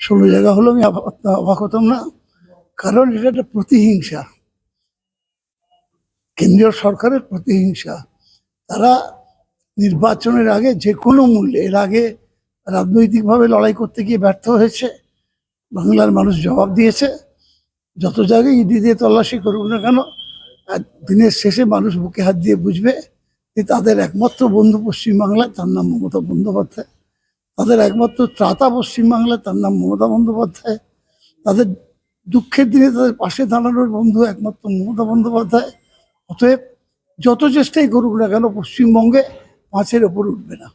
ষোলো জায়গা হলো, আমি অবাক হতাম না। কারণ এটা একটা প্রতিহিংসা। কেন্দ্রীয় সরকারের প্রতিহিংসা। তারা নির্বাচনের আগে যে কোনো মূল্যে, এর আগে রাজনৈতিকভাবে লড়াই করতে গিয়ে ব্যর্থ হয়েছে। বাংলার মানুষ জবাব দিয়েছে। যত জায়গায় ইডি দিয়ে তল্লাশি করুক না কেন দিনের শেষে মানুষ বুকে হাত দিয়ে বুঝবে যে তাদের একমাত্র বন্ধু পশ্চিমবাংলায়, তার নাম মমতা বন্দ্যোপাধ্যায়। তাদের একমাত্র ত্রাতা পশ্চিমবাংলায় তার নাম মমতা বন্দ্যোপাধ্যায়। তাদের দুঃখের দিনে তাদের পাশে দাঁড়ানোর বন্ধু একমাত্র মমতা বন্দ্যোপাধ্যায়। অতএব যত চেষ্টাই করুক না কেন পশ্চিমবঙ্গে পাঁচের ওপর উঠবে না।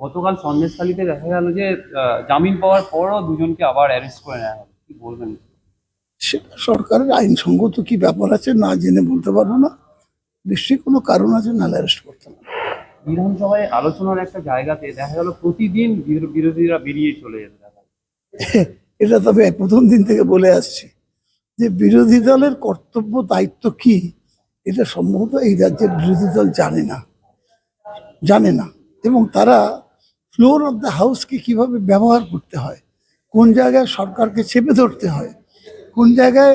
গতকাল সন্দেশখালীতে দেখা গেল যে জামিন পাওয়ার পরও দুজনকে আবার অ্যারেস্ট করে নেওয়া হলো। কি বলবেন? সেটা সরকারের আইনসঙ্গত কি ব্যাপার আছে না জেনে বলতে পারব না। নিশ্চয়ই কোনো কারণ আছে না অ্যারেস্ট করতে না বিধানসভায় আলোচনার একটা জায়গাতে দেখা গেল প্রতিদিন বিরোধীরা বেরিয়ে চলে যেতে এটা তবে প্রথম দিন থেকে বলে আসছি যে বিরোধী দলের কর্তব্য, দায়িত্ব কি? এটা সম্ভবত এই রাজ্যের বিরোধী দল জানে না। জানে না। এবং তারা ফ্লোর অফ দ্য হাউসকে কীভাবে ব্যবহার করতে হয়? কোন জায়গায় সরকারকে চেপে ধরতে হয়? কোন জায়গায়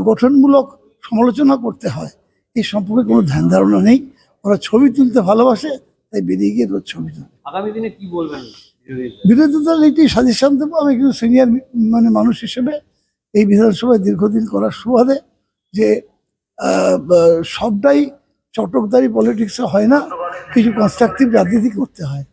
গঠনমূলক সমালোচনা করতে হয়? এই সম্পর্কে কোনো ধ্যান ধারণা নেই। ওরা ছবি তুলতে ভালোবাসে তাই বেরিয়ে গিয়ে রোজ ছবি তুলে। আগামী দিনে কি বলবেন বিরোধী বিরোধী দল এটি সাজেশন দেবো আমি কিন্তু সিনিয়র মানে মানুষ হিসেবে এই বিধানসভায় দীর্ঘদিন করার সুবাদে যে সবটাই চটকদারি পলিটিক্সে হয় না কিছু কনস্ট্রাকটিভ রাজনীতি করতে হয়।